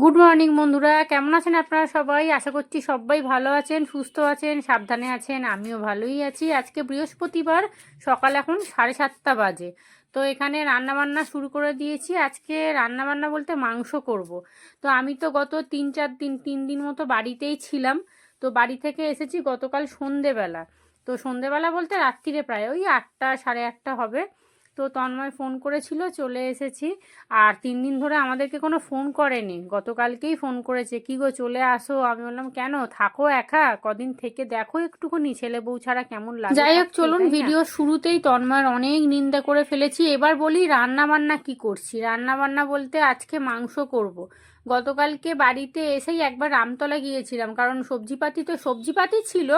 Good morning বন্ধুরা। কেমন আছেন আপনারা সবাই? আশা করছি সবাই ভালো আছেন, সুস্থ আছেন, সাবধানে আছেন। আমিও ভালোই আছি। আজকে বৃহস্পতিবার, সকাল এখন সাড়ে সাতটা বাজে। তো এখানে রান্না বান্না শুরু করে দিয়েছি। আজকে রান্না বান্না বলতে মাংস করব। তো আমি তো গত তিন চার দিন, তিন দিন মতো বাড়িতেই ছিলাম। তো বাড়ি থেকে এসেছি গতকাল সন্ধেবেলা। তো সন্ধেবেলা বলতে রাত্রিরে প্রায় ওই আটটা, সাড়ে আটটা হবে। তো তন্ময় ফোন করেছিল চলে এসেছি। আর তিন দিন ধরে আমাদেরকে কোনো ফোন করেনি। গতকালকেই ফোন করেছে কি গো চলে আসো? আমি বললাম কেন? থাকো একা কদিন থেকে দেখো একটুখানি ছেলে বউ ছাড়া কেমন লাগে? যাই হোক চলুন ভিডিও শুরুতেই তন্ময়ের অনেক নিন্দা করে ফেলেছি। এবার বলি রান্না বান্না কি করছি? রান্না বান্না বলতে আজকে মাংস করব। গতকালকে বাড়িতে এসেই একবার রামতলা গিয়েছিলাম কারণ সবজিপাতি তো সবজিপাতি ছিল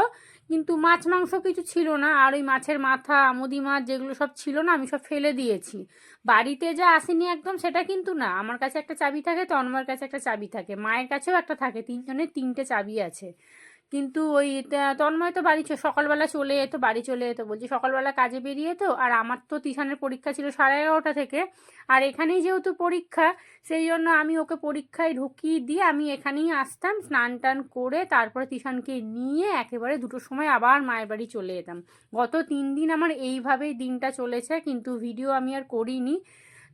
কিন্তু মাছ, মাংস কিছু ছিল না। আর ওই মাছের মাথা আমুদি মাছ যেগুলো সব ছিল না, আমি সব ফেলে দিয়েছি। বাড়িতে যা আসেনি একদম সেটা কিন্তু না। আমার কাছে একটা চাবি থাকে, তন্ময়ের কাছে একটা চাবি থাকে, মায়ের কাছেও একটা থাকে। তিনজনের তিনটে চাবি আছে। কিন্তু ওই তন্ময় তো বাড়ি সকালবেলা চলে যেত বাড়ি চলে যেত বলছি সকালবেলা কাজে বেরিয়ে তো, আর আমার তো তিশানের পরীক্ষা ছিল সাড়ে এগারোটা থেকে, আর এখানেই যেহেতু পরীক্ষা, সেই জন্য আমি ওকে পরীক্ষায় ঢুকিয়ে দিয়ে আমি এখানেই আসতাম, স্নান টান করে তারপরে তিশানকে নিয়ে একেবারে দুটোর সময় আবার মায়ের বাড়ি চলে যেতাম গত তিন দিন আমার এইভাবেই দিনটা চলেছে, কিন্তু ভিডিও আমি আর করিনি।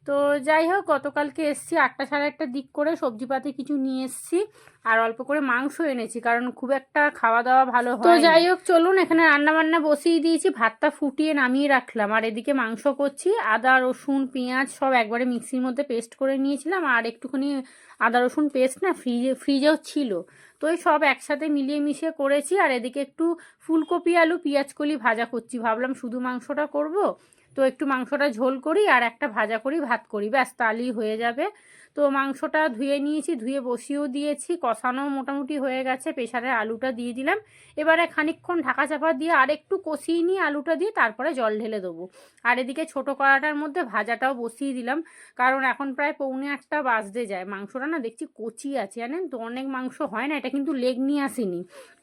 তো যাই হোক গতকালকে এসছি আটটা সাড়ে আটটার দিক করে সবজিপাতি কিছু নিয়ে এসছি আর অল্প করে মাংস এনেছি কারণ খুব একটা খাওয়া দাওয়া ভালো তো যাই হোক চলুন এখানে রান্না বান্না বসিয়ে দিয়েছি ভাতটা ফুটিয়ে নামিয়ে রাখলাম। আর এদিকে মাংস করছি আদা রসুন পেঁয়াজ সব একবারে মিক্সির মধ্যে পেস্ট করে নিয়েছিলাম আর একটুখানি আদা রসুন পেস্ট না ফ্রিজে ফ্রিজেও ছিল। তো এই সব একসাথে মিলিয়ে মিশিয়ে করেছি আর এদিকে একটু ফুলকপি আলু পেঁয়াজ কলি ভাজা করছি। ভাবলাম শুধু মাংসটা করব তো একটু মাংসটা ঝোল করি আর একটা ভাজা করি, ভাত করি। ব্যাস, তাহলেই হয়ে যাবে। তো মাংসটা ধুয়ে নিয়েছি, ধুয়ে বসিয়েও দিয়েছি, কষানো মোটামুটি হয়ে গেছে, প্রেশারে আলুটা দিয়ে দিলাম। এবারে খানিকক্ষণ ঢাকা চাপা দিয়ে আর একটু কষিয়ে নিয়ে আলুটা দিয়ে তারপরে জল ঢেলে দেবো। আর এদিকে ছোটো কড়াটার মধ্যে ভাজাটাও বসিয়ে দিলাম, কারণ এখন প্রায় পৌনে আটটা বাজতে যায়। মাংসটা না দেখছি কচি আছে, জানেন তো? অনেক মাংস হয় না, এটা কিন্তু লেগ নিয়ে আসিনি।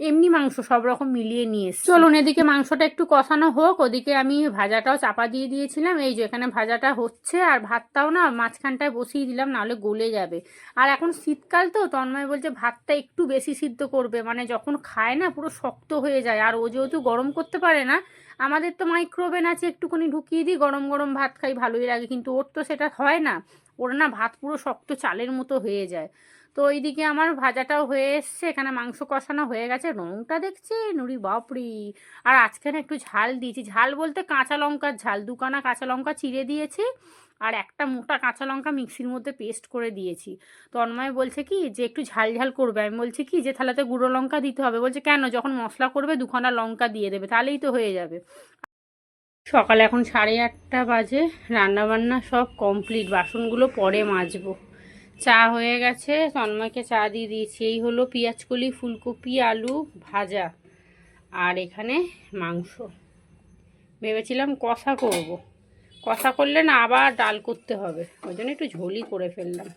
এমনি মাংস সব রকম মিলিয়ে নিয়ে এসছি। চলুন এদিকে মাংসটা একটু কষানো হোক, ওদিকে আমি ভাজাটাও চাপা দিয়ে দিয়েছিলাম। এই যে এখানে ভাজাটা হচ্ছে, আর ভাতটাও না মাঝখানটায় বসিয়ে দিলাম, নাহলে গলে যাবে। আর এখন শীতকাল তো, তন্ময় বলছে ভাতটা একটু বেশি সিদ্ধ করবে। মানে যখন খায় না, পুরো শক্ত হয়ে যায়। আর ও যেহেতু গরম করতে পারে না, আমাদের তো মাইক্রোওভেন আছে, একটুখানি ঢুকিয়ে দিই, গরম গরম ভাত খাই, ভালোই লাগে। কিন্তু ওর তো সেটা হয় না। ওর না ভাত পুরো শক্ত চালের মতো হয়ে যায়। তো ওইদিকে আমার ভাজাটাও হয়ে এসছে, এখানে মাংস কষানো হয়ে গেছে রংটা দেখছি নুরি বাপরি আর আজকে না একটু ঝাল দিয়েছি, ঝাল বলতে কাঁচা লঙ্কার ঝাল দুখানা কাঁচা লঙ্কা চিড়ে দিয়েছি আর একটা মোটা কাঁচা লঙ্কা মিক্সির মধ্যে পেস্ট করে দিয়েছি। তন্ময় বলছে কি, যে একটু ঝাল ঝাল করবে, আমি বলছি কি, যে তাহলে তো গুঁড়ো লঙ্কা দিতে হবে। বলছে, কেন? যখন মশলা করবে দুখানা লঙ্কা দিয়ে দেবে, তাহলেই তো হয়ে যাবে। সকালে এখন সাড়ে আটটা বাজে, রান্নাবান্না সব কমপ্লিট বাসনগুলো পরে মাজবো। চা হয়ে গেছে তন্ময়কে চা দিয়ে দিয়েছি। এই হলো পেঁয়াজকলি, ফুলকপি, আলু ভাজা আর এখানে মাংস। ভেবেছিলাম কষা করব। কষা করলে না আবার ডাল করতে হবে, ওই জন্য একটু ঝোলই করে ফেললাম।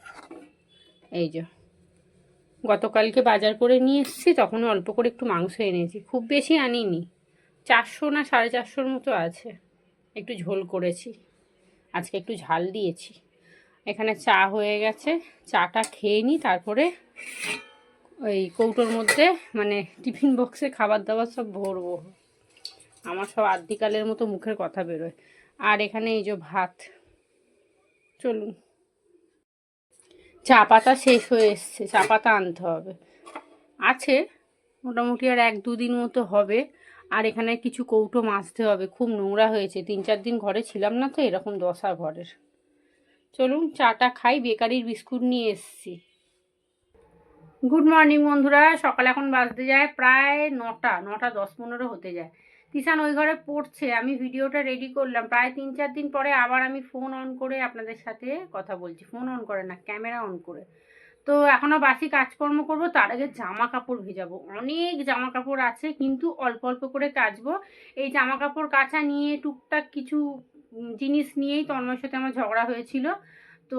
এই যে, গতকালকে বাজার করে নিয়ে এসেছি তখন অল্প করে একটু মাংস এনেছি। খুব বেশি আনিনি, চারশো না সাড়ে চারশোর মতো আছে। একটু ঝোল করেছি, আজকে একটু ঝাল দিয়েছি। এখানে চা হয়ে গেছে। চাটা খেয়ে নিই তারপরে ওই কৌটোর মধ্যে মানে টিফিন বক্সে খাবার দাবার সব ভরবো। আমার সব আদ্যিকালের মতো মুখের কথা বেরোয়। আর এখানে এই যে ভাত, চলুন। চা পাতা শেষ হয়ে এসছে, চা পাতা আনতে হবে। আছে, মোটামুটি আর এক দুদিন মতো হবে। আর এখানে কিছু কৌটো মাজতে হবে, খুব নোংরা হয়েছে। তিন চার দিন ঘরে ছিলাম না তো, এরকম দশা ঘরের। চলুন চাটা খাই, বেকারির বিস্কুট নিয়ে এসছি। গুড মর্নিং বন্ধুরা, সকাল এখন বাজতে যায় প্রায় নটা নটা দশ পনেরো হতে যায়। তিশান ওই ঘরে পড়ছে, আমি ভিডিওটা রেডি করলাম। প্রায় তিন চার দিন পরে আবার আমি ফোন অন করে আপনাদের সাথে কথা বলছি। ফোন অন করে না ক্যামেরা অন করে। তো এখনও বাসি কাজকর্ম করব, তার আগে জামা কাপড় ভেজাবো। অনেক জামা কাপড় আছে, কিন্তু অল্প অল্প করে কাচবো। এই জামা কাপড় কাচা নিয়ে টুকটাক কিছু জিনিস নিয়েই তন্ময়ের সাথে আমার ঝগড়া হয়েছিল। তো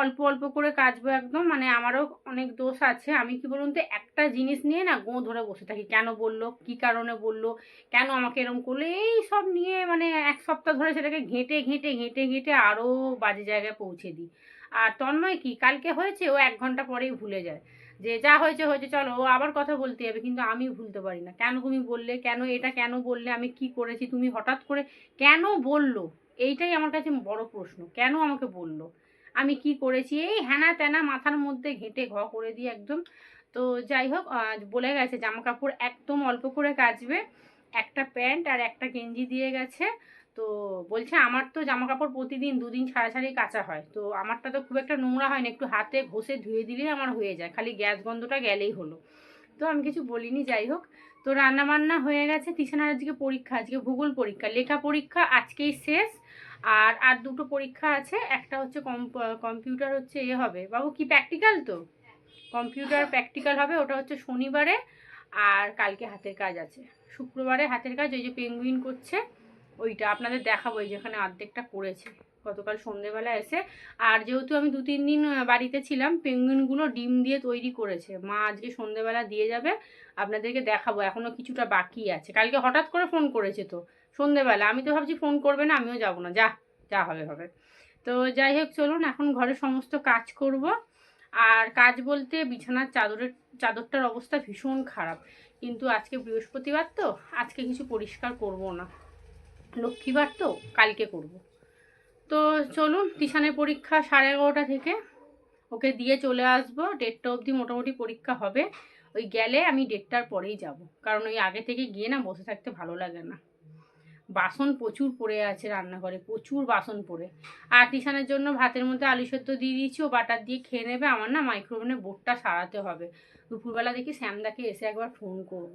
অল্প অল্প করে কাচবো একদম মানে আমারও অনেক দোষ আছে। আমি কি বলুন তো, একটা জিনিস নিয়ে না গোঁ ধরে বসে থাকি। কেন বলল? কি কারণে বলল? কেন আমাকে এরকম করল? এই সব নিয়ে মানে এক সপ্তাহ ধরে সেটাকে ঘেঁটে ঘেঁটে ঘেঁটে ঘেঁটে আরও বাজে জায়গায় পৌঁছে দিই। আর তন্ময় কি, কালকে হয়েছে, ও এক ঘণ্টা পরেই ভুলে যায়। যে যা হয়েছে হয়েছে, চলো, ও আবার কথা বলতে যাবে, কিন্তু আমি ভুলতে পারি না। কেন তুমি বললে? কেন এটা কেন বললে? আমি কি করেছি? তুমি হঠাৎ করে কেন বলল? এইটাই আমার কাছে বড় প্রশ্ন। কেন আমাকে বলল? আমি কি করেছি? এই হ্যানা ত্যানা মাথার মধ্যে ঘেঁটে ঘ করে দিয়ে একদম, তো যাই হোক বলে গেছে জামা কাপড় একদম অল্প করে কাচবে, একটা প্যান্ট আর একটা গেঞ্জি দিয়ে গেছে, তো বলছে আমার তো জামা কাপড় প্রতিদিন দুদিন ছাড়া ছাড়াই কাচা হয়, তো আমারটা তো খুব একটা নোংরা হয় না, একটু হাতে ঘষে ধুয়ে দিলেই আমার হয়ে যায়, খালি গ্যাস গন্ধটা গেলেই হলো। তো আমি কিছু বলিনি, যাই হোক, তো রান্না বান্না হয়ে গেছে, তিশানার আজকে পরীক্ষা, আজকে ভূগোল পরীক্ষা, লেখা পরীক্ষা আজকেই শেষ আর আর দুটো পরীক্ষা আছে, একটা হচ্ছে কম্পিউটার হচ্ছে এ হবে। বাবু, কি প্র্যাকটিক্যাল তো? কম্পিউটার প্র্যাকটিক্যাল হবে, ওটা হচ্ছে শনিবারে, আর কালকে হাতের কাজ আছে। শুক্রবারে হাতের কাজ, ওই যে পেঙ্গুইন করছে, ওইটা আপনাদের দেখাবো, এই যেখানে অর্ধেকটা করেছে। গতকাল সন্ধেবেলা এসে, আর যেহেতু আমি দু, তিন দিন বাড়িতে ছিলাম পেঙ্গুইনগুলো ডিম দিয়ে তৈরি করেছে। মা আজকে সন্ধেবেলা দিয়ে যাবে, আপনাদেরকে দেখাবো এখনও কিছুটা বাকি আছে। কালকে হঠাৎ করে ফোন করেছে তো। সন্ধেবেলা। আমি তো ভাবছি ফোন করবে না, আমিও যাব না। যা যা হবে হবে। তো যাই হোক, চলুন, এখন ঘরের সমস্ত কাজ করব। আর কাজ বলতে বিছানার চাদরের, চাদরটার অবস্থা ভীষণ খারাপ। কিন্তু আজকে বৃহস্পতিবার তো, আজকে কিছু পরিষ্কার করব না। লক্ষ্মীবার তো, কালকে করব। তো চলুন, টিশানের পরীক্ষা সাড়ে এগারোটা থেকে। ওকে দিয়ে চলে আসব। ডেটটা অবধি মোটামুটি পরীক্ষা হবে। ওই গেলে আমি দেড়টার পরেই যাব। কারণ ওই আগে থেকে গিয়ে না বসে থাকতে ভালো লাগে না। বাসন প্রচুর পড়ে আছে রান্নাঘরে, প্রচুর বাসন পড়ে। আর টিশানের জন্য ভাতের মধ্যে আলু সেদ্ধ দিয়ে দিয়েছি, ও বাটার দিয়ে খেয়ে নেবে। আমার না মাইক্রোওভেনের বোটটা সারাতে হবে। দুপুরবেলা দেখি শ্যামদাকে এসে একবার ফোন করব।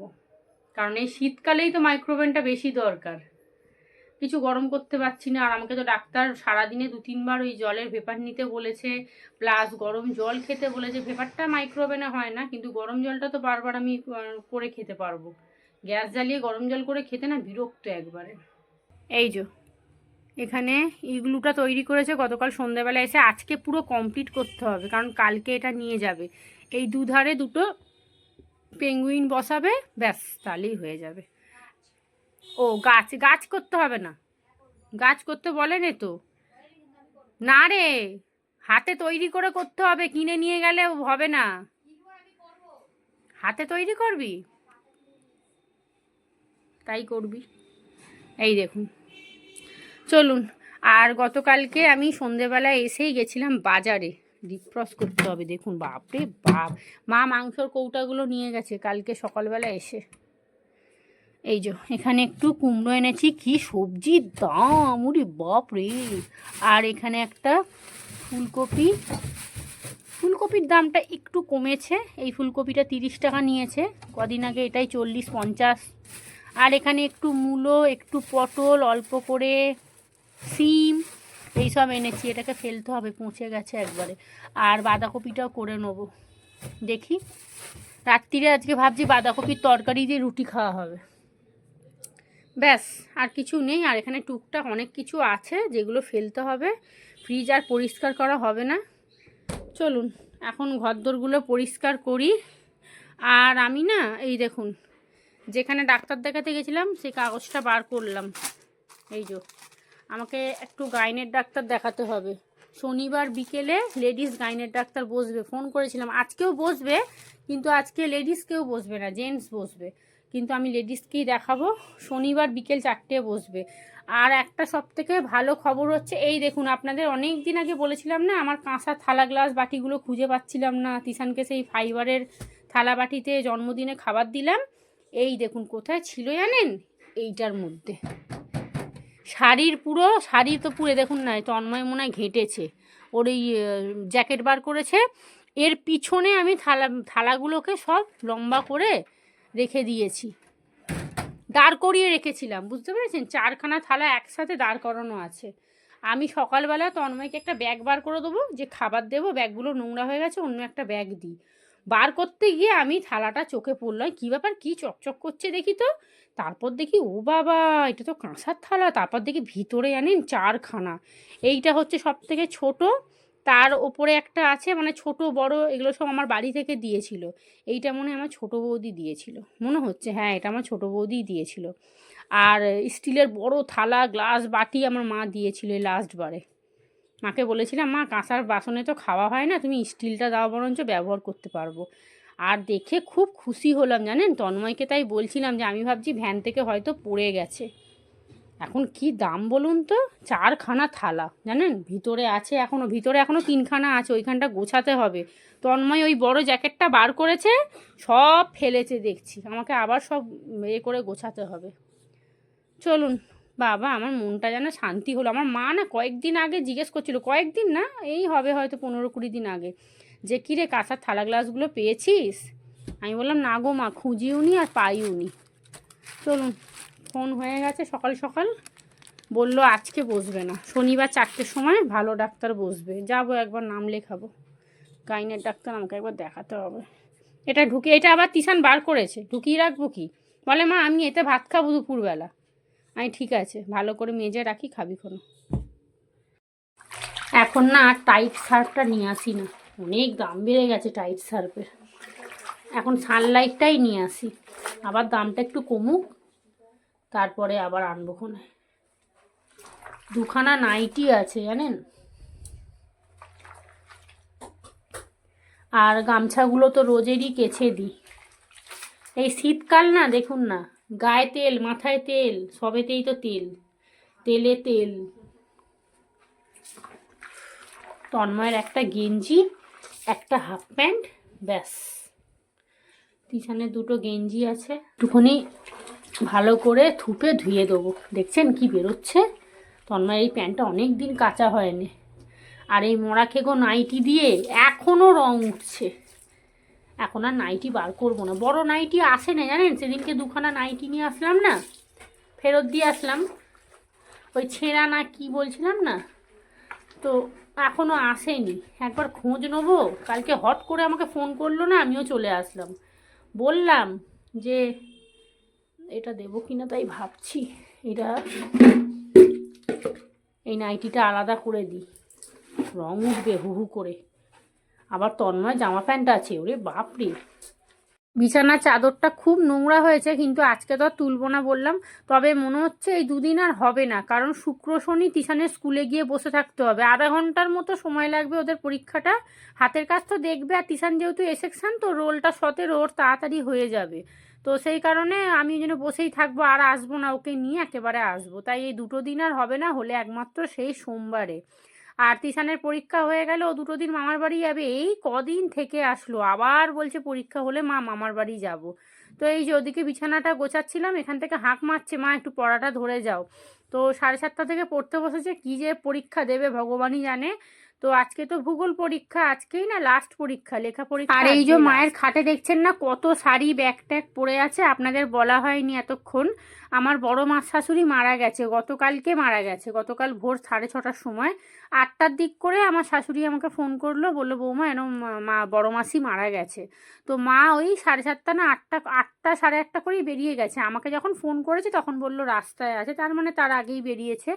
কারণ এই শীতকালেই তো মাইক্রোওভেনটা বেশি দরকার। কিছু গরম করতে পারছি না। আর আমাকে তো ডাক্তার সারাদিনে দু, তিনবার ওই জলের ভেপার নিতে বলেছে প্লাস গরম জল খেতে বলেছে। ভেপারটা মাইক্রোওভেনে হয় না, কিন্তু গরম জলটা তো বারবার আমি করে খেতে পারব। গ্যাস জ্বালিয়ে গরম জল করে খেতে না বিরক্ত একবারে। এই যে, এখানে ইগলুটা তৈরি করেছে, গতকাল সন্ধ্যাবেলা এসে আজকে পুরো কমপ্লিট করতে হবে, কারণ কালকে এটা নিয়ে যাবে। এই দুধারে দুটো পেঙ্গুইন বসাবে, ব্যাস, তাহলেই হয়ে যাবে। ও, গাছ গাছ করতে হবে না? গাছ করতে বলে বলেনি তো। না রে, হাতে তৈরি করে করতে হবে, কিনে নিয়ে গেলে হবে না। হাতে তৈরি করবি? তাই করবি। এই দেখুন। চলুন, আর গতকালকে আমি সন্ধেবেলায় এসেই গেছিলাম বাজারে। ডিপ্রস করতে হবে, দেখুন, বাপরে বাপ। মা মাংসর কৌটাগুলো নিয়ে গেছে কালকে সকালবেলা এসে। এই যে, এখানে একটু কুমড়ো এনেছি, কি সবজির দাম, উরি বাপ রে আর এখানে একটা ফুলকপি, ফুলকপির দামটা একটু কমেছে। এই ফুলকপিটা তিরিশ টাকা নিয়েছে। কদিন আগে এটাই চল্লিশ পঞ্চাশ। আর এখানে একটু মূলো, একটু পটল, অল্প করে সিম, এইসব এনেছি। এটাকে ফেলতে হবে, পচে গেছে একবারে। আর বাঁধাকপিটাও করে নেব। দেখি। রাত্রিরে আজকে ভাবছি বাঁধাকপির তরকারি দিয়ে রুটি খাওয়া হবে। ব্যাস, আর কিছু নেই। আর এখানে টুকটাক অনেক কিছু আছে যেগুলো ফেলতে হবে। ফ্রিজ আর পরিষ্কার করা হবে না। চলুন, এখন ঘরদোরগুলো পরিষ্কার করি। আর আমি না, এই দেখুন যেখানে ডাক্তার দেখাতে গেছিলাম, সেই কাগজটা বার করলাম। এই যে, আমাকে একটু গাইনের ডাক্তার দেখাতে হবে। শনিবার বিকেলে লেডিস গাইনের ডাক্তার বসবে। ফোন করেছিলাম, আজকেও বসবে, কিন্তু আজকে লেডিস কেউ বসবে না, জেন্টস বসবে। কিন্তু আমি লেডিসকেই দেখাবো, শনিবার বিকেল চারটে বসবে। আর একটা সব থেকে ভালো খবর হচ্ছে, এই দেখুন, আপনাদের অনেক দিন আগে বলেছিলাম না, আমার কাঁসা থালা গ্লাস বাটিগুলো খুঁজে পাচ্ছিলাম না। তিশানকে সেই ফাইবারের থালা বাটিতে জন্মদিনে খাবার দিলাম। এই দেখুন, কোথায় ছিল জানেন? এইটার মধ্যে। শাড়ির পুরো, শাড়ি তো পুরে দেখুন না তন্ময় মনে হয় ঘেঁটেছে। ওর এই জ্যাকেট বার করেছে। এর পিছনে আমি থালা, থালাগুলোকে সব লম্বা করে রেখে দিয়েছি। দাঁড় করিয়ে রেখেছিলাম, বুঝতে পেরেছেন? চারখানা থালা একসাথে দাঁড় করানো আছে। আমি সকালবেলা তন্ময়কে একটা ব্যাগ বার করে দেবো, যে খাবার দেবো, ব্যাগগুলো নোংরা হয়ে গেছে, অন্য একটা ব্যাগ দিই। বার করতে গিয়ে আমি থালাটা চোখে পড়ল কী ব্যাপার, কী চকচক করছে দেখি তো। তারপর দেখি, ও বাবা, এটা তো কাঁসার থালা। তারপর দেখি ভিতরে জানেন চারখানা। এইটা হচ্ছে সব থেকে ছোটো। তার ওপরে একটা আছে মানে ছোট, বড়, এগুলো সব আমার বাড়ি থেকে দিয়েছিল। এইটা মনে আমার ছোটো বৌদি দিয়েছিল। মনে হচ্ছে হ্যাঁ এটা আমার ছোটো বৌদিই দিয়েছিল। আর স্টিলের বড় থালা, গ্লাস বাটি আমার মা দিয়েছিল এই লাস্ট বারে। মাকে বলেছিলাম, মা, কাঁসার বাসনে তো খাওয়া হয় না, তুমি স্টিলটা দাও, বরঞ্চ ব্যবহার করতে পারব। আর দেখে খুব খুশি হলাম, জানেন? তন্ময়কে তাই বলছিলাম যে, আমি ভাবছি ভ্যান থেকে হয়তো পড়ে গেছে। এখন কি দাম বলুন তো? চারখানা থালা, জানেন? ভিতরে আছে এখনও ভিতরে এখনও তিনখানা আছে, ওইখানটা গোছাতে হবে। তন্ময় ওই বড় জ্যাকেটটা বার করেছে, সব ফেলেছে দেখছি। আমাকে আবার সব এ করে গোছাতে হবে। চলুন। বাবা, আমার মনটা যেন শান্তি হলো। আমার মা না কয়েকদিন আগে জিজ্ঞেস করছিল, কয়েকদিন না, এই হবে হয়তো পনেরো কুড়ি দিন আগে, যে কী রে কাঁসার থালা গ্লাসগুলো পেয়েছিস? আমি বললাম, না গো মা, খুঁজিও নি আর পাইও নি। চলুন, ফোন হয়ে গেছে সকাল সকাল। বলল, আজকে বসবে না, শনিবার চারটের সময় ভালো ডাক্তার বসবে। যাব একবার, নাম লেখাবো। গাইনের ডাক্তার আমাকে একবার দেখাতে হবে। এটা ঢুকে এটা আবার তিসান বার করেছে। ঢুকিয়ে রাখব কি? বলে, মা, আমি এতে ভাত খাব দুপুরবেলা। আমি ঠিক আছে, ভালো করে মেজে রাখি, খাবি কোনো। এখন না আর টাইট সার্ফটা নিয়ে আসি না। অনেক দাম বেড়ে গেছে টাইট সার্ফের এখন সানলাইটটাই নিয়ে আসি। আবার দামটা একটু কমুক, তারপরে আবার আনব কোনে দুখানা নাইটি আছে, জানেন? আর গামছাগুলো তো রোজেরই কেছে দিই। এই শীতকাল না, দেখুন না গায়ে তেল, মাথায় তেল, সবেতেই তো তেল। তেলে তেল। তন্ময়ের একটা গেঞ্জি, একটা হাফ প্যান্ট, ব্যাস। পিছনে দুটো গেঞ্জি আছে। একটুখানি ভালো করে থুপে ধুয়ে দেবো। দেখছেন কি বেরোচ্ছে? তন্ময়ের এই প্যান্টটা অনেক দিন কাঁচা হয়নি। আর এই মোড়া খেগো নাইটি দিয়ে এখনও রং উঠছে। এখন আর নাইটি বার করব না। বড় নাইটি আসে না জানেন? সেদিনকে দুখানা নাইটি নিয়ে আসলাম না? ফেরত দিয়ে আসলাম। ওই ছেঁড়া না কি বলছিলাম না? তো এখনও আসেনি। একবার খোঁজ নেব। কালকে হট করে আমাকে ফোন করল না, আমিও চলে আসলাম। বললাম যে, এটা দেবো কিনা তাই ভাবছি। এটা, এই নাইটিটা আলাদা করে দিই। রং উঠবে হু হু করে। আবার তন্ময় জামা প্যান্ট আছে, ওরে বাপরে। বিছানার চাদরটা খুব নোংরা হয়েছে, কিন্তু আজকে তো তুলবো না বললাম। তবে মনে হচ্ছে এই দুদিন আর হবে না, কারণ শুক্র, শনি তিশানের স্কুলে গিয়ে বসে থাকতে হবে। আধা ঘণ্টার মতো সময় লাগবে ওদের পরীক্ষাটা। হাতের কাজ তো দেখবে, আর তিশান যেহেতু এ সেকশন তো রোলটা সতেরো, ওর তাড়াতাড়ি হয়ে যাবে। তো সেই কারণে আমি যেন বসেই থাকব, আর আসব না, ওকে নিয়ে একেবারে আসব। তাই এই দুটো দিন আর হবে না, হলে একমাত্র সেই সোমবারে। আর তিশানের পরীক্ষা হয়ে গেল, ও দুটো দিন মামার বাড়ি যাবে। এই কদিন থেকে আসলো, আবার বলছে পরীক্ষা হলে মা মামার বাড়ি যাব। তো এই যে ওদিকে বিছানাটা গোছাচ্ছিলাম, এখান থেকে হাঁক মারছে, মা, একটু পড়াটা ধরে যাও। তো সাড়ে সাতটা থেকে পড়তে বসেছে, কী যে পরীক্ষা দেবে ভগবানই জানে। তো আজকে তো ভূগোল পরীক্ষা আজকেই না লাস্ট পরীক্ষা লেখা পরীক্ষা আর এই যে মায়ের খাটে দেখছেন না কত শাড়ি ব্যাগ ট্যাগ পড়ে আছে আপনাদের বলা হয়নি এতক্ষণ। আমার বড় মা শাশুড়ি মারা গেছে গতকালকে মারা গেছে গতকাল ভোর সাড়ে ছটার সময়। আটটার দিক করে আমার শাশুড়ি আমাকে ফোন করল বলল বৌমা এরম মা বড় মাসি মারা গেছে। তো মা ওই সাড়ে সাতটা না আটটা আটটা সাড়ে আটটা করেই বেরিয়ে গেছে। আমাকে যখন ফোন করেছে তখন বলল রাস্তায় আছে। তার মানে তার আগেই বেরিয়েছে।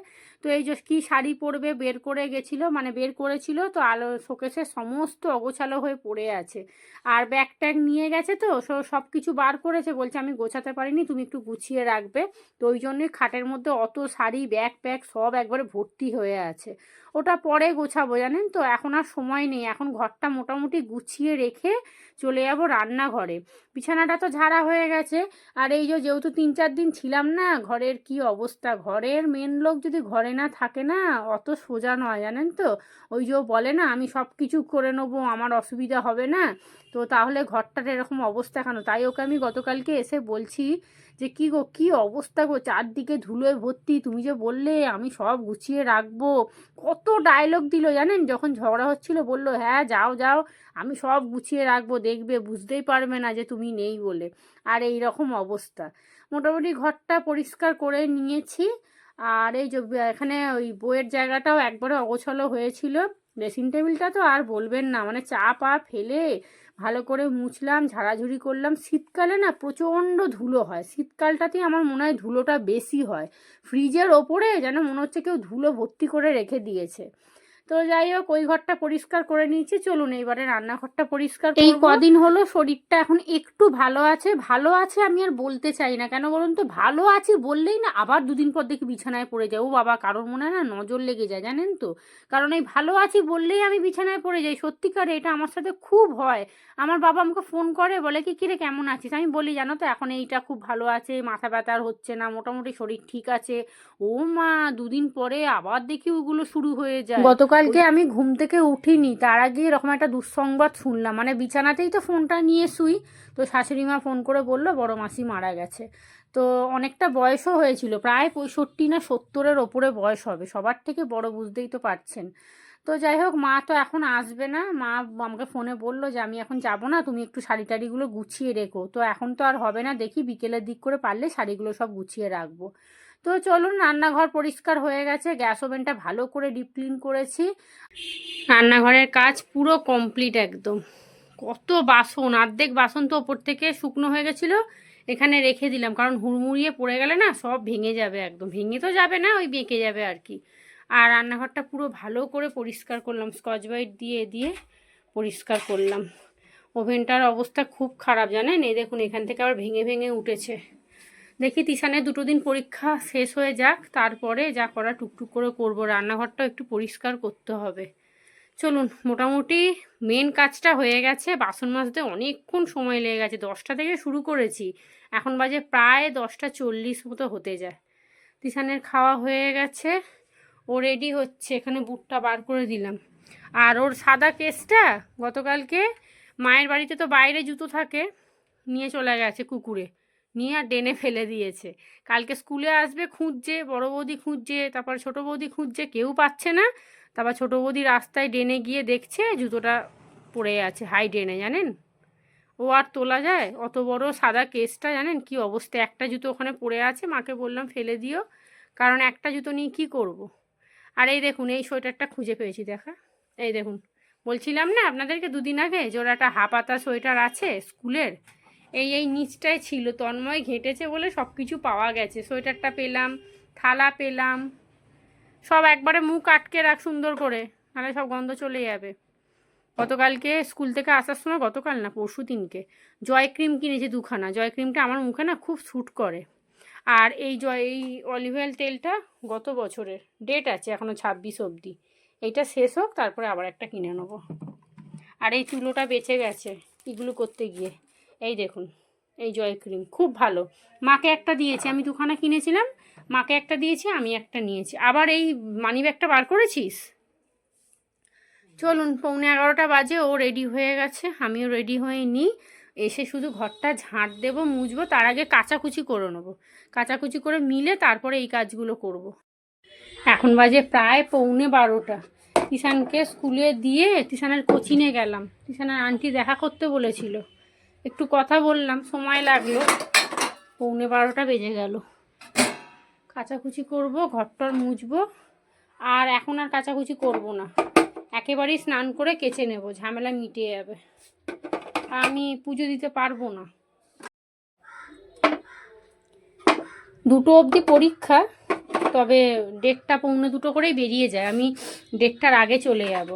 তো এই যে কী শাড়ি পরবে বের করে গেছিল মানে বের করেছিল, তো আলো শোকেসের সমস্ত অগোছালো হয়ে পড়ে আছে। আর ব্যাগ ট্যাগ নিয়ে গেছে তো সব কিছু বার করেছে, বলছে আমি গোছাতে পারিনি, তুমি একটু গুছিয়ে রাখবে। তো ওই জন্যই খাটের মধ্যে অত শাড়ি ব্যাগ প্যাগ সব একবারে ভর্তি হয়ে আছে। ওটা পরে গোছাবো, জানেন তো? এখন আর সময় নেই। এখন ঘরটা মোটামুটি গুছিয়ে রেখে চলে যাব রান্নাঘরে। বিছানাটা তো ঝাড়া হয়ে গেছে। আর এই যে যেহেতু তিন চার দিন ছিলাম না, ঘরের কি অবস্থা? ঘরের মেন লোক যদি ঘরে না থাকে না, অত সোজা নয়, জানেন তো? ওই যে বলে না, আমি সব কিছু করে নেব, আমার অসুবিধা হবে না। তো তাহলে ঘরটার এরকম অবস্থা কেন? তাই ওকে আমি গতকালকে এসে বলছি যে কী গো, কী অবস্থা গো? চারদিকে ধুলোয় ভর্তি, তুমি যে বললে, আমি সব গুছিয়ে রাখব। কত ডায়লগ দিল জানেন? যখন ঝগড়া হচ্ছিল, বলল হ্যাঁ যাও যাও, আমি সব গুছিয়ে রাখব, দেখবে, বুঝতেই পারবে না যে তুমি নেই বলে। আর এই রকম অবস্থা। মোটামুটি ঘরটা পরিষ্কার করে নিয়েছি। আর এই যে এখানে ওই বইয়ের জায়গাটাও একবারে অগোছালো হয়েছিল। ড্রেসিং টেবিলটা তো আর বলবেন না মানে চা পা ফেলে ভালো করে মুছলাম, ঝাড়াঝুড়ি করলাম। শীতকালে না প্রচণ্ড ধুলো হয়। শীতকালটাতেই আমার মনে হয় ধুলোটা বেশি হয়। ফ্রিজের ওপরে যেন মনে হচ্ছে কেউ ধুলো ভর্তি করে রেখে দিয়েছে। তো যাই হোক ওই ঘরটা পরিষ্কার করে নিয়েছি। চলুন এইবারে রান্নাঘরটা পরিষ্কার এই কদিন হলো শরীরটা এখন একটু ভালো আছে ভালো আছে আমি আর বলতে চাই না। কেন বলুন তো ভালো আছি বললেই না আবার দুদিন পর দেখি বিছানায় পড়ে যায় ও বাবা কারোর মনে হয় না নজর লেগে যায় জানেন তো? কারণ এই ভালো আছি বললেই আমি বিছানায় পড়ে যাই। সত্যিকারে এটা আমার সাথে খুব হয়। আমার বাবা আমাকে ফোন করে বলে কি কিরে কেমন আছিস? আমি বলি জানো তো এখন এইটা খুব ভালো আছে মাথা ব্যথা আর হচ্ছে না মোটামুটি শরীর ঠিক আছে। ও মা দুদিন পরে আবার দেখি ওগুলো শুরু হয়ে যায়। গতকালকে আমি ঘুম থেকে উঠিনি। তার আগে এরকম একটা দুঃসংবাদ শুনলাম। মানে বিছানাতেই তো ফোনটা নিয়ে শুই। তো শাশুড়ি মা ফোন করে বলল বড় মাসি মারা গেছে। তো অনেকটা বয়সও হয়েছিল। প্রায় পঁয়ষট্টি না সত্তরের ওপরে বয়স হবে। সবার থেকে বড় বুঝতেই তো পারছেন। তো যাই হোক মা তো এখন আসবে না। মা আমাকে ফোনে বলল যে আমি এখন যাব না। তুমি একটু শাড়ি টাড়িগুলো গুছিয়ে রেখো। তো এখন তো আর হবে না। দেখি বিকেলের দিক করে পারলে শাড়িগুলো সব গুছিয়ে রাখব। তো চলুন রান্নাঘর পরিষ্কার হয়ে গেছে। গ্যাস ওভেনটা ভালো করে ডিপ ক্লিন করেছি। রান্নাঘরের কাজ পুরো কমপ্লিট একদম। কত বাসন, অর্ধেক বাসন তো ওপর থেকে শুকনো হয়ে গেছিল। এখানে রেখে দিলাম, কারণ হুড়মুড়িয়ে পড়ে গেলে না সব ভেঙে যাবে একদম। ভেঙে তো যাবে না, ওই বেঁকে যাবে আর কি। আর রান্নাঘরটা পুরো ভালো করে পরিষ্কার করলাম, স্কচ ব্রাইট দিয়ে দিয়ে পরিষ্কার করলাম। ওভেনটার অবস্থা খুব খারাপ, জানেন? এই দেখুন, এখান থেকে আবার ভেঙে ভেঙে উঠেছে। দেখি তিশানের দুটো দিন পরীক্ষা শেষ হয়ে যাক, তারপরে যা করা টুকটুক করে করব। রান্নাঘরটাও একটু পরিষ্কার করতে হবে। চলুন, মোটামুটি মেন কাজটা হয়ে গেছে। বাসন মাজতে অনেকক্ষণ সময় লেগে গেছে, দশটা থেকে শুরু করেছি। এখন বাজে প্রায় দশটা চল্লিশ মতো হতে যায়। তিশানের খাওয়া হয়ে গেছে, ও রেডি হচ্ছে। এখানে বুটটা বার করে দিলাম। আর ওর সাদা কেসটা গতকালকে মায়ের বাড়িতে তো বাইরে জুতো থাকে, নিয়ে চলে গেছে কুকুরে। নিয়ে আর ডেনে ফেলে দিয়েছে। কালকে স্কুলে আসবে, খুঁজছে, বড় বৌদি খুঁজছে, তারপর ছোট বৌদি খুঁজছে, কেউ পাচ্ছে না। তারপর ছোট বৌদি রাস্তায় ডেনে গিয়ে দেখছে জুতোটা পড়ে আছে, হাই ডেনে জানেন? ও আর তোলা যায়? অত বড় সাদা কেসটা, জানেন? কি অবস্থা? একটা জুতো ওখানে পড়ে আছে, মাকে বললাম, ফেলে দিও। কারণ একটা জুতো নিয়ে কী করব। আর এই দেখুন, এই সোয়েটারটা খুঁজে পেয়েছি, দেখা। এই দেখুন, বলছিলাম না আপনাদেরকে দুদিন আগে একটা হাপাতা সোয়েটার আছে স্কুলের। এই এই নিচটায় ছিল, তন্ময় ঘেঁটেছে বলে সব কিছু পাওয়া গেছে। সোয়েটারটা পেলাম, থালা পেলাম, সব একবারে মুখ আটকে রাখ সুন্দর করে, নাহলে সব গন্ধ চলে যাবে। গতকালকে স্কুল থেকে আসার সময়, গতকাল না, পরশু দিনকে, জয় ক্রিম কিনেছি দুখানা। জয় ক্রিমটা আমার মুখে না খুব স্যুট করে। আর এই জয়, এই অলিভ অয়েল তেলটা গত বছরের ডেট আছে এখনও ছাব্বিশ অবধি। এইটা শেষ হোক, তারপরে আবার একটা কিনে নেব। আর এই চুলোটা বেঁচে গেছে, এগুলো করতে গিয়ে। এই দেখুন, এই জয় ক্রিম, খুব ভালো। মাকে একটা দিয়েছি, আমি দুখানা কিনেছিলাম, মাকে একটা দিয়েছি, আমি একটা নিয়েছি। আবার এই মানি ব্যাগটা বার করেছিস? চলুন, পৌনে এগারোটা বাজে, ও রেডি হয়ে গেছে, আমিও রেডি হয়ে নিই। এসে শুধু ঘরটা ঝাঁট দেবো, মুছবো, তার আগে কাচাকুচি করে নেব। কাচাকুচি করে মিলে তারপরে এই কাজগুলো করব। এখন বাজে প্রায় পৌনে বারোটা। কিষানকে স্কুলে দিয়ে কিষানের কোচিংয়ে গেলাম। কিষানের আন্টি দেখা করতে বলেছিল। একটু কথা বললাম, সময় লাগল। পৌনে বারোটা বেজে গেল। কাচাকুচি করব, ঘরটর মুছবো, আর এখন আর কাচাকুচি করব না। একেবারেই স্নান করে কেচে নেব, ঝামেলা মিটে যাবে। আমি পুজো দিতে পারব না। দুটো অবধি পরীক্ষা, তবে ডেটটা পৌনে দুটো করেই বেরিয়ে যায়। আমি ডেটটার আগে চলে যাব।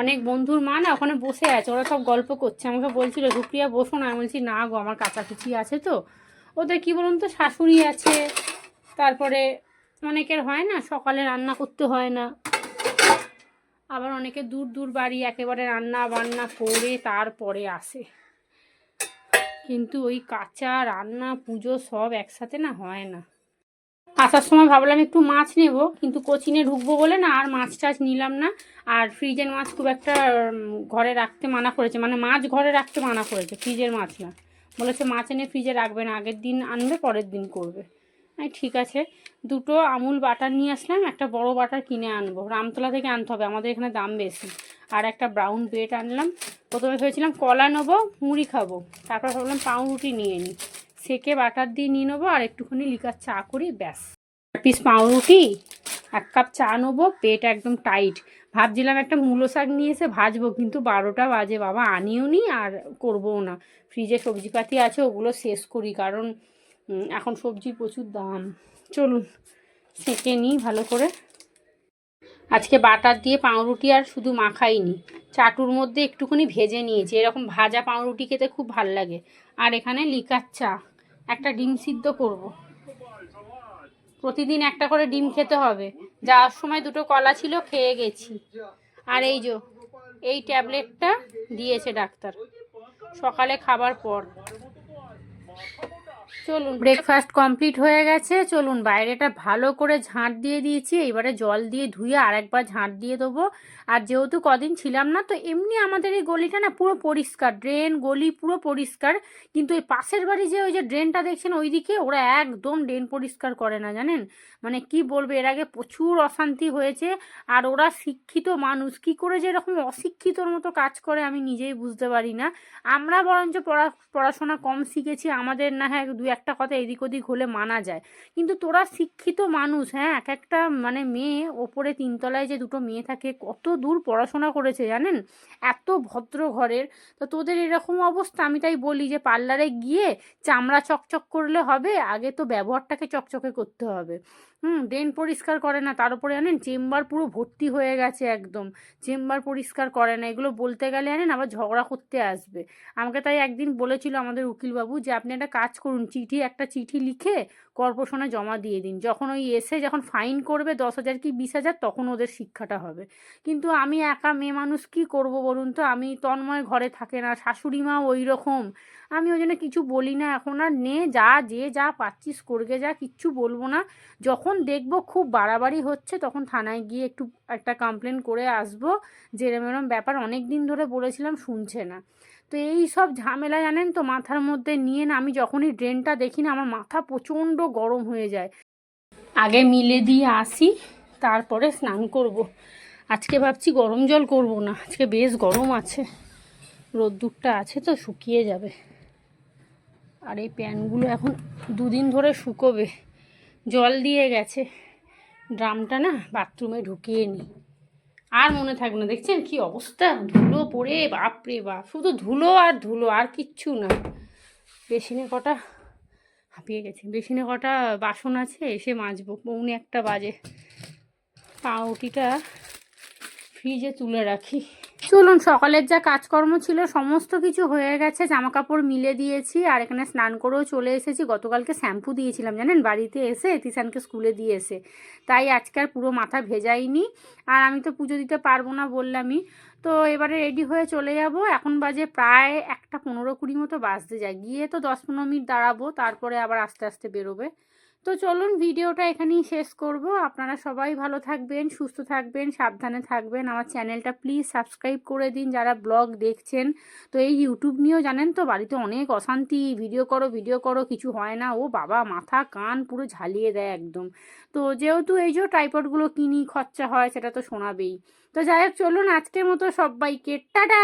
অনেক বন্ধুর মা না ওখানে বসে আছে, ওরা সব গল্প করছে। আমাকে বলছিল, সুপ্রিয়া, বসো না। আমি বলছি, না গো, আমার কাছাকুচি আছে তো। ওদের কী বলুন তো, শাশুড়ি আছে, তারপরে অনেকের হয় না, সকালে রান্না করতে হয় না। আবার অনেকে দূর দূর বাড়ি একেবারে রান্না বান্না করে তারপরে আসে। কিন্তু ওই কাঁচা রান্না, পুজো সব একসাথে না হয় না। আসার সময় ভাবলাম একটু মাছ নেব, কিন্তু কোচিনে ঢুকবো বলে না, আর মাছ টাছ নিলাম না। আর ফ্রিজের মাছ খুব একটা ঘরে রাখতে মানা করেছে। মানে মাছ ঘরে রাখতে মানা করেছে, ফ্রিজের মাছ না। বলেছে মাছ এনে ফ্রিজে রাখবে না, আগের দিন আনবে, পরের দিন করবে। হ্যাঁ ঠিক আছে। দুটো আমুল বাটার নিয়ে আসলাম, একটা বড় বাটার কিনে আনব। রামতলা থেকে আনতে হবে, আমাদের এখানে দাম বেশি। আর একটা ব্রাউন ব্রেড আনলাম। প্রথমে ভেবেছিলাম কলা নেব, মুড়ি খাব। তারপর ভাবলাম পাউরুটি নিয়ে নিই সেকে বাটার দিয়ে নিয়ে নেব আর একটুখানি লিকার চা করি, ব্যাস। পিস পাউরুটি, এক কাপ চা নেব, পেট একদম টাইট। ভাবছিলাম একটা মূলো শাক নিয়ে এসে ভাজবো, কিন্তু বারোটা বাজে, বাবা আনিও নি আর করবোও না। ফ্রিজে সবজিপাতি আছে, ওগুলো শেষ করি, কারণ এখন সবজির প্রচুর দাম। চলুন, সেঁকে নিই ভালো করে। আজকে বাটার দিয়ে পাউরুটি আর শুধু মাখাইনি। চাটুর মধ্যে একটুখানি ভেজে নিয়েছি, এরকম ভাজা পাউরুটি খেতে খুব ভালো লাগে। আর এখানে লিকার চা। একটা ডিম সিদ্ধ করব। প্রতিদিন একটা করে ডিম খেতে হবে। যাওয়ার সময় দুটো কলা ছিল, খেয়ে গেছি। আর এই যে, এই ট্যাবলেটটা দিয়েছে ডাক্তার। সকালে খাবার পর। চলুন। ব্রেকফাস্ট কমপ্লিট হয়ে গেছে, চলুন বাইরেটা ভালো করে ঝাঁট দিয়ে দিয়েছি এবারে জল দিয়ে ধুয়ে আরেকবার ঝাঁট দিয়ে দেবো। আর যেহেতু কদিন ছিলাম না, তো এমনি আমাদের এই গলিটা না পুরো পরিষ্কার ড্রেন গলি পুরো পরিষ্কার, কিন্তু এই পাশের বাড়ি যে ওই যে ড্রেনটা দেখছেন ওইদিকে ওরা একদম ড্রেন পরিষ্কার করে না, জানেন? মানে কি বলবে, এর আগে প্রচুর অশান্তি হয়েছে, আর ওরা শিক্ষিত মানুষ, কি করে যে এরকম অশিক্ষিতর মতো কাজ করে আমি নিজেই বুঝতে পারি না। আমরা বরঞ্চ পড়া, পড়াশোনা কম শিখেছি, আমাদের না হ্যাঁ দু একটা কথা এদিক ওদিক হলে মানা যায়। কিন্তু তোরা শিক্ষিত মানুষ হ্যাঁ? এক একটা মানে মেয়ে ওপরে তিনতলায় যে দুটো মেয়ে থাকে, কত দূর পড়াশোনা করেছে জানেন? এত ভদ্র ঘরের। তো তোদের এরকম অবস্থা, আমি তাই বলি যে পার্লারে গিয়ে চামড়া চকচক করলে হবে, আগে তো ব্যবহারটাকে চকচকে করতে হবে। হুম, ড্রেন পরিষ্কার করে না, তার উপরে জানেন চেম্বার পুরো ভর্তি হয়ে গেছে একদম। চেম্বার পরিষ্কার করে না, এগুলো বলতে গেলে জানেন আবার ঝগড়া করতে আসবে। আমাকে তাই একদিন বলেছিল আমাদের উকিলবাবু যে আপনি একটা কাজ করুন চিঠি, একটা চিঠি লিখে কর্পোরেশনে জমা দিয়ে দিন। যখন ওই এসে যখন ফাইন করবে দশ হাজার কি বিশ হাজার, তখন ওদের শিক্ষাটা হবে। কিন্তু আমি একা মেয়ে মানুষ কি করব বলুন তো? আমি তন্ময় ঘরে থাকে না, শাশুড়ি মা ওই রকম। আমি ওই জন্য কিছু বলি না। এখন আর নে, যা, যে, যা পাচ্ছিস, করগে যা, কিচ্ছু বলব না। যখন দেখব খুব বাড়াবাড়ি হচ্ছে, তখন থানায় গিয়ে একটু একটা কমপ্লেন করে আসব। যে এরম এরম ব্যাপার অনেক দিন ধরে বলেছিলাম, শুনছে না। তো এই সব ঝামেলা জানেন তো মাথার মধ্যে নিয়ে না আমি যখনই ড্রেনটা দেখি না আমার মাথা প্রচণ্ড গরম হয়ে যায়। আগে মিলে দিয়ে আসি, তারপরে স্নান করব। আজকে ভাবছি গরম জল করব না, আজকে বেশ গরম আছে। রোদ্দুরটা আছে তো শুকিয়ে যাবে। আর এই প্যানগুলো এখন দুদিন ধরে শুকোবে। জল দিয়ে গেছে। ড্রামটা না বাথরুমে ঢুকিয়ে নিই। আর মনে থাকবে না। দেখছেন কি অবস্থা? ধুলো পড়ে, বাপরে বাপ। শুধু ধুলো আর ধুলো, আর কিচ্ছু না। বেসিনে কটা হাঁপিয়ে গেছে। বেসিনে কটা বাসন আছে, এসে মাজবো। পৌনে একটা বাজে। পাউটিটা ফ্রিজে তুলে রাখি। চলুন, সকালের যা কাজকর্ম ছিল সমস্ত কিছু হয়ে গেছে জামা কাপড় মিলে দিয়েছি, আর এখানে স্নান করেও চলে এসেছি। গতকালকে শ্যাম্পু দিয়েছিলাম, জানেন? বাড়িতে এসে তিসানকে স্কুলে দিয়ে এসে। তাই আজকে আর পুরো মাথা ভেজাইনি, আর আমি তো পুজো দিতে পারব না বললামই। তো এবারে রেডি হয়ে চলে যাব। এখন বাজে প্রায় একটা পনেরো কুড়ি মতো বাজতে যায়। গিয়ে তো দশ পনেরো মিনিট দাঁড়াবো, তারপরে আবার আস্তে আস্তে বেরোবে। তো চলুন ভিডিওটা এখানেই শেষ করব। আপনারা সবাই ভালো থাকবেন, সুস্থ থাকবেন, সাবধানে থাকবেন। আমার চ্যানেলটা প্লিজ সাবস্ক্রাইব করে দিন যারা ব্লগ দেখছেন। তো এই ইউটিউব নিয়েও জানেন তো, বাড়িতে অনেক অশান্তি। ভিডিও করো ভিডিও করো, কিছু হয় না। ও বাবা, মাথা, কান পুরো ঝালিয়ে দেয় একদম। তো যেহেতু এই যে টাইপডগুলো কিনি, খরচা হয়, সেটা তো শোনাবেই। তো যাই হোক, চলুন আজকের মতো সবাইকে, টাটা!